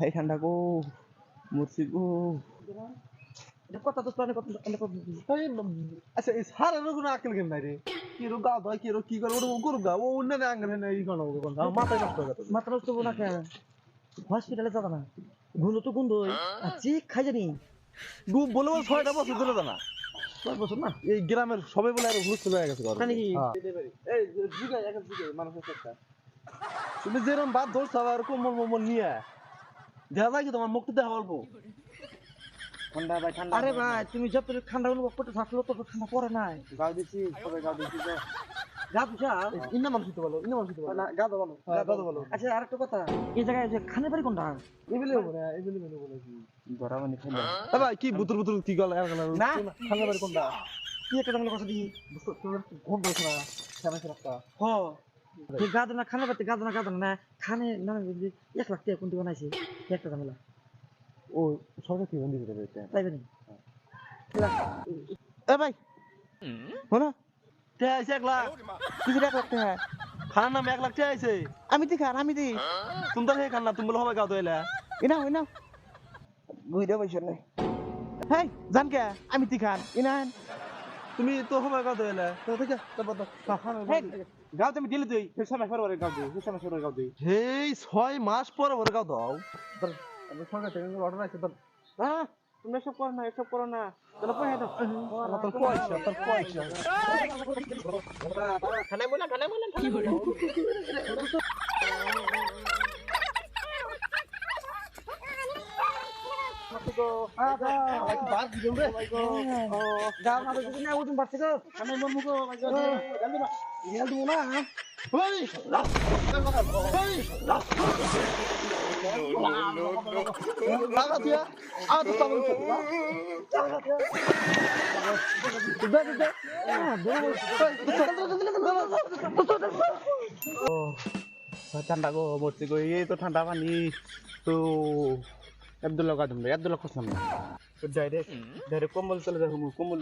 এই ঠান্ডা গো মরছি গো কথা তো প্রাণে কথা আচ্ছা এই সারের কোনো আকেল কেন নাই রে কি রো গা দয় কি রো কি করে ওটা গরু গা ও অন্য আঙ্গনে নাই ই কোন কোন মাথায় নষ্ট হয়ে গেছে মাথা নষ্ট করব না কেন হসপিটালে যাবে না গুলো তো গুন্দ চিক খাই জানি দু বলে বলে ছয়টা বছর ধরে জানা ছয় বছর না এই গ্রামের সবাই বলে আর ঘুরতে হয়ে গেছে ঘরে। নাকি? এই জিগাই এক জিগাই মানুষের তুমি যেরকম বাদ ধরছ আর কোমল মোমল নিয়ে দেখা যায় কি তোমার মুখটা দেখা অল্প। ঠান্ডা ভাই ঠান্ডা আরে ভাই তুমি যত ঠান্ডা করতে থাকল তত ঠান্ডা পড়ে নাই। গাও দিছি গাও দিছি তো গা বুঝা ইন্না মানুষ দিতে বলো ইন্না মানুষ দিতে বলো। না গা দাও বলো। হ্যাঁ, দাদা বলো। আচ্ছা আরেকটা কথা এই জায়গায় যে খানে বাড়ি কোনটা? এগুলি বলে কি ধরা মানে খাইলা এ ভাই কি বুতুর বুতুর কি গলা না। খালে বাড়ি কোনটা? কি একটা জানলে কথা দিই? বুঝছ ঘুম সামনে রাস্তা হ তুই গাদা না খানে বাড়তে গাদা না গাদা না খানে না এক লাখ টাকা কোনটি বানাইছে একটা ঝামেলা ও সরকার কি বন্ধ করে দিতে তাই বেনি এ ভাই হনা তে আইছে এক লাখ কিছু এক লাখ টাকা খানার নাম এক লাখ টাকা আইছে আমি দি খান আমি দি তুমি তো খান না তুমি বলে হবে গাও দইলা ইনা হেই জান কে আমি দি খান ইনা তুমি তো হবে গাও হেই গাও তুমি দিলে তুই ফের সময় পরে গাও দিই ফের সময় পরে গাও দিই হেই ছয় মাস পরে ওরে গাও দাও সরকার থেকে অর্ডার আছে তোর হ্যাঁ তুমি এসব করো না এসব করো না তাহলে পয়সা দাও তোর পয়সা তোর পয়সা খানা বলা খানা বলা বার দিলাম রে গাও না তো না ওজন বাড়ছে গো আমি মন মুখো জলদি না ইয়া দিব না হেই লাগা দিয়া আ তো তাবল দে দে দে ঠান্ডা গো মরছি গো এই তো ঠান্ডা পানি তো আব্দুল্লাহ গাদম ভাই আব্দুল্লাহ যাই রে যাই রে কম্বল চলে যাব কম্বল।